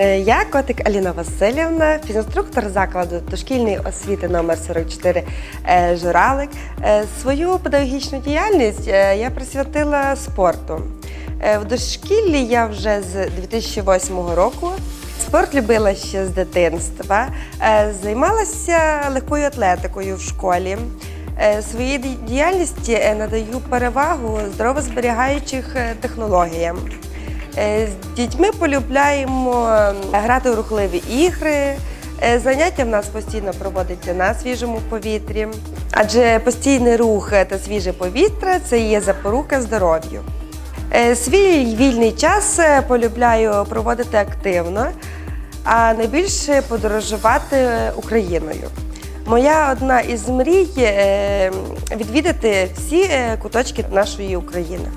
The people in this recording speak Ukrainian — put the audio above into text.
Е, Я котик Аліна Васильівна, фізінструктор закладу дошкільної освіти номер 44 е, Журалик. Е, Свою педагогічну діяльність я присвятила спорту. В дошкіллі я вже з 2008 року. Спорт любила ще з дитинства. Займалася легкою атлетикою в школі. Своїй діяльності надаю перевагу здоровозберігаючих е, технологіям. Е, З дітьми полюбляємо е, грати у рухливі ігри. Е, Заняття в нас постійно проводиться на свіжому повітрі, адже постійний рух та свіже повітря це є запорука здоров'ю. Свій вільний час полюбляю проводити активно, а найбільше подорожувати Україною. Моя одна із мрій відвідати всі куточки нашої України.